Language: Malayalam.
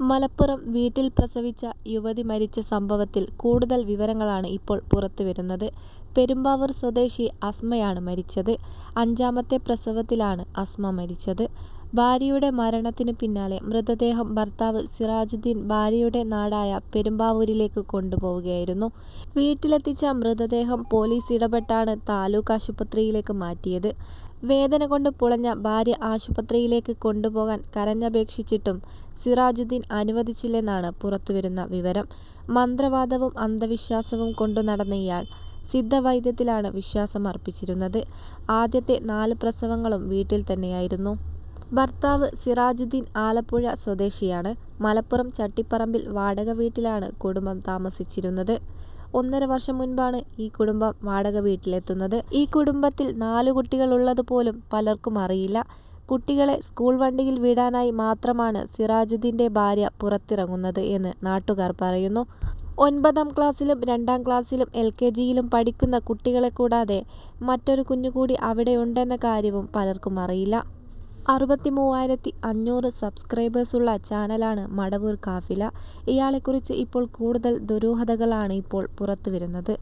മലപ്പുറം വീട്ടിൽ പ്രസവിച്ച യുവതി മരിച്ച സംഭവത്തിൽ കൂടുതൽ വിവരങ്ങളാണ് ഇപ്പോൾ പുറത്തുവരുന്നത്. പെരുമ്പാവൂർ സ്വദേശി അസ്മയാണ് മരിച്ചത്. അഞ്ചാമത്തെ പ്രസവത്തിലാണ് അസ്മ മരിച്ചത്. ഭാര്യയുടെ മരണത്തിനു പിന്നാലെ മൃതദേഹം ഭർത്താവ് സിറാജുദ്ദീൻ ഭാര്യയുടെ നാടായ പെരുമ്പാവൂരിലേക്ക് കൊണ്ടുപോവുകയായിരുന്നു. വീട്ടിലെത്തിച്ച മൃതദേഹം പോലീസ് ഇടപെട്ടാണ് താലൂക്ക് ആശുപത്രിയിലേക്ക് മാറ്റിയത്. വേദന കൊണ്ട് പുളഞ്ഞ ഭാര്യ ആശുപത്രിയിലേക്ക് കൊണ്ടുപോകാൻ കരഞ്ഞപേക്ഷിച്ചിട്ടും സിറാജുദ്ദീൻ അനുവദിച്ചില്ലെന്നാണ് പുറത്തുവരുന്ന വിവരം. മന്ത്രവാദവും അന്ധവിശ്വാസവും കൊണ്ടു നടന്ന ഇയാൾ സിദ്ധവൈദ്യത്തിലാണ് വിശ്വാസമർപ്പിച്ചിരുന്നത്. ആദ്യത്തെ നാല് പ്രസവങ്ങളും വീട്ടിൽ തന്നെയായിരുന്നു. ഭർത്താവ് സിറാജുദ്ദീൻ ആലപ്പുഴ സ്വദേശിയാണ്. മലപ്പുറം ചട്ടിപ്പറമ്പിൽ വാടക വീട്ടിലാണ് കുടുംബം താമസിച്ചിരുന്നത്. ഒന്നര വർഷം മുൻപാണ് ഈ കുടുംബം വാടക വീട്ടിലെത്തുന്നത്. ഈ കുടുംബത്തിൽ നാലു കുട്ടികൾ ഉള്ളത് പോലും പലർക്കും അറിയില്ല. കുട്ടികളെ സ്കൂൾ വണ്ടിയിൽ വിടാനായി മാത്രമാണ് സിറാജുദ്ദീന്റെ ഭാര്യ പുറത്തിറങ്ങുന്നത് എന്ന് നാട്ടുകാർ പറയുന്നു. ഒൻപതാം ക്ലാസിലും രണ്ടാം ക്ലാസിലും ജിയിലും പഠിക്കുന്ന കുട്ടികളെ കൂടാതെ മറ്റൊരു കുഞ്ഞുകൂടി അവിടെയുണ്ടെന്ന കാര്യവും പലർക്കും അറിയില്ല. അറുപത്തിമൂവായിരത്തി അഞ്ഞൂറ് സബ്സ്ക്രൈബേഴ്സുള്ള ചാനലാണ് മടവൂർ കാഫില. ഇയാളെക്കുറിച്ച് ഇപ്പോൾ കൂടുതൽ ദുരൂഹതകളാണ് ഇപ്പോൾ പുറത്തുവരുന്നത്.